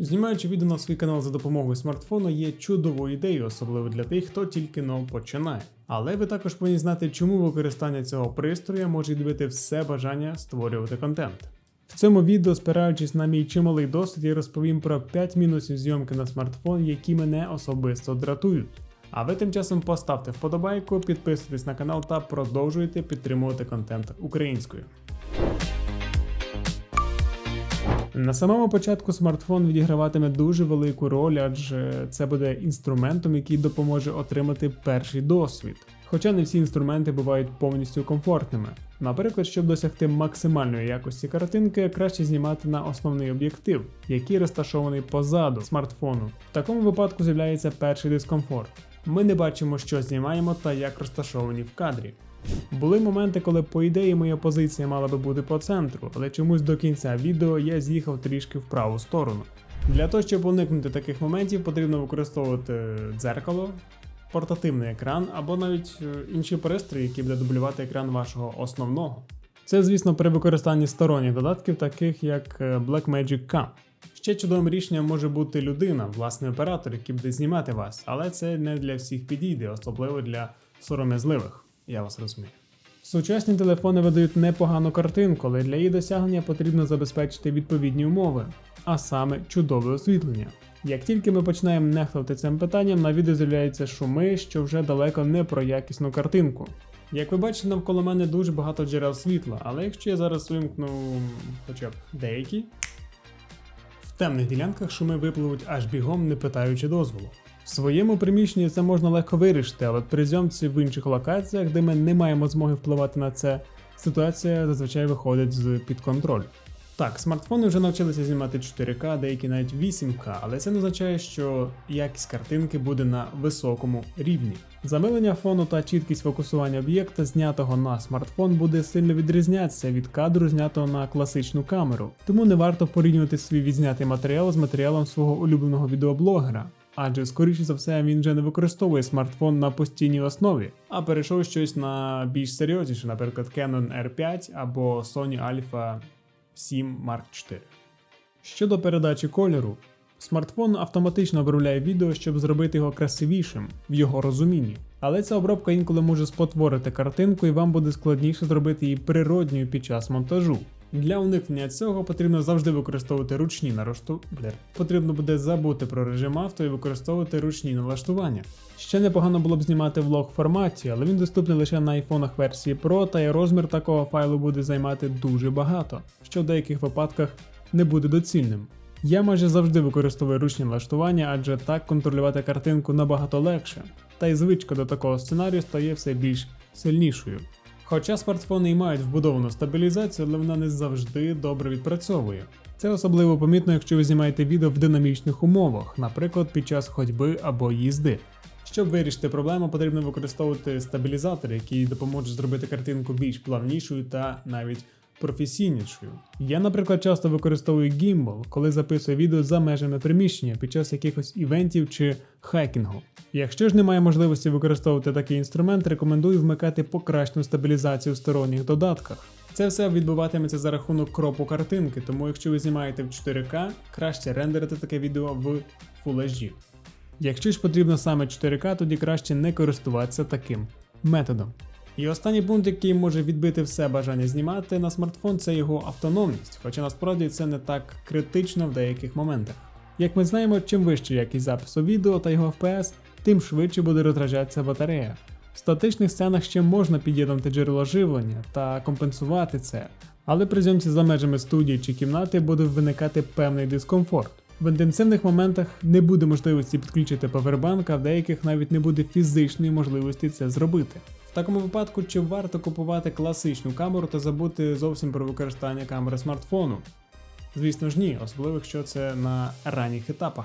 Знімаючи відео на свій канал за допомогою смартфону є чудовою ідеєю, особливо для тих, хто тільки но починає. Але ви також повинні знати, чому використання цього пристрою може відбити все бажання створювати контент. В цьому відео, спираючись на мій чималий досвід, я розповім про 5 мінусів зйомки на смартфон, які мене особисто дратують. А ви тим часом поставте вподобайку, підписуйтесь на канал та продовжуйте підтримувати контент українською. На самому початку смартфон відіграватиме дуже велику роль, адже це буде інструментом, який допоможе отримати перший досвід. Хоча не всі інструменти бувають повністю комфортними. Наприклад, щоб досягти максимальної якості картинки, краще знімати на основний об'єктив, який розташований позаду смартфону. В такому випадку з'являється перший дискомфорт. Ми не бачимо, що знімаємо та як розташовані в кадрі. Були моменти, коли, по ідеї, моя позиція мала би бути по центру, але чомусь до кінця відео я з'їхав трішки в праву сторону. Для того, щоб уникнути таких моментів, потрібно використовувати дзеркало, портативний екран або навіть е, інші пристрої, які буде дублювати екран вашого основного. Це, звісно, при використанні сторонніх додатків, таких як е, Blackmagic Cam. Ще чудовим рішенням може бути людина, власний оператор, який буде знімати вас, але це не для всіх підійде, особливо для сором'язливих. Я вас розумію. Сучасні телефони видають непогану картинку, але для її досягнення потрібно забезпечити відповідні умови, а саме чудове освітлення. Як тільки ми починаємо нехтувати цим питанням, на відео з'являються шуми, що вже далеко не про якісну картинку. Як ви бачите, навколо мене дуже багато джерел світла, але якщо я зараз вимкну хоча б деякі, в темних ділянках шуми випливуть аж бігом, не питаючи дозволу. В своєму приміщенні це можна легко вирішити, але при зйомці в інших локаціях, де ми не маємо змоги впливати на це, ситуація зазвичай виходить з під контролю. Так, смартфони вже навчилися знімати 4К, деякі навіть 8К, але це не означає, що якість картинки буде на високому рівні. Замилення фону та чіткість фокусування об'єкта, знятого на смартфон, буде сильно відрізнятися від кадру, знятого на класичну камеру, тому не варто порівнювати свій відзнятий матеріал з матеріалом свого улюбленого відеоблогера. Адже, скоріше за все, він вже не використовує смартфон на постійній основі, а перейшов щось на більш серйозніше, наприклад, Canon R5 або Sony Alpha 7 Mark IV. Щодо передачі кольору, смартфон автоматично обробляє відео, щоб зробити його красивішим в його розумінні. Але ця обробка інколи може спотворити картинку, і вам буде складніше зробити її природньою під час монтажу. Для уникнення цього потрібно завжди використовувати ручні. Блер. Потрібно буде забути про режим авто і використовувати ручні налаштування. Ще непогано було б знімати влог форматі, але він доступний лише на айфонах версії Pro, та й розмір такого файлу буде займати дуже багато, що в деяких випадках не буде доцільним. Я майже завжди використовую ручні налаштування, адже так контролювати картинку набагато легше, та й звичка до такого сценарію стає все більш сильнішою. Хоча смартфони і мають вбудовану стабілізацію, але вона не завжди добре відпрацьовує. Це особливо помітно, якщо ви знімаєте відео в динамічних умовах, наприклад, під час ходьби або їзди. Щоб вирішити проблему, потрібно використовувати стабілізатор, який допоможе зробити картинку більш плавнішою та навіть професійнішою. Я, наприклад, часто використовую гімбал, коли записую відео за межами приміщення під час якихось івентів чи хайкінгу. Якщо ж немає можливості використовувати такий інструмент, рекомендую вмикати покращену стабілізацію в сторонніх додатках. Це все відбуватиметься за рахунок кропу картинки, тому якщо ви знімаєте в 4К, краще рендерити таке відео в HD. Якщо ж потрібно саме 4К, тоді краще не користуватися таким методом. І останній пункт, який може відбити все бажання знімати на смартфон, це його автономність, хоча насправді це не так критично в деяких моментах. Як ми знаємо, чим вища якість запису відео та його FPS, тим швидше буде розряджатися батарея. В статичних сценах ще можна під'єднати джерело живлення та компенсувати це, але при зйомці за межами студії чи кімнати буде виникати певний дискомфорт. В інтенсивних моментах не буде можливості підключити павербанк, а в деяких навіть не буде фізичної можливості це зробити. В такому випадку, чи варто купувати класичну камеру та забути зовсім про використання камери смартфону? Звісно ж ні, особливо якщо це на ранніх етапах.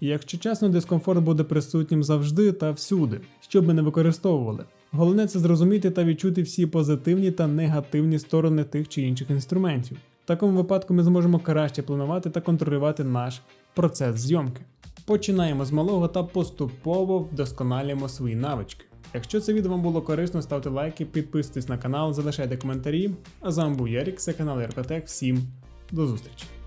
Якщо чесно, дискомфорт буде присутнім завжди та всюди, що б ми не використовували. Головне це зрозуміти та відчути всі позитивні та негативні сторони тих чи інших інструментів. В такому випадку ми зможемо краще планувати та контролювати наш процес зйомки. Починаємо з малого та поступово вдосконалюємо свої навички. Якщо це відео вам було корисно, ставте лайки, підписуйтесь на канал, залишайте коментарі. А з вами був Ярік, це канал Яркотек. Всім до зустрічі!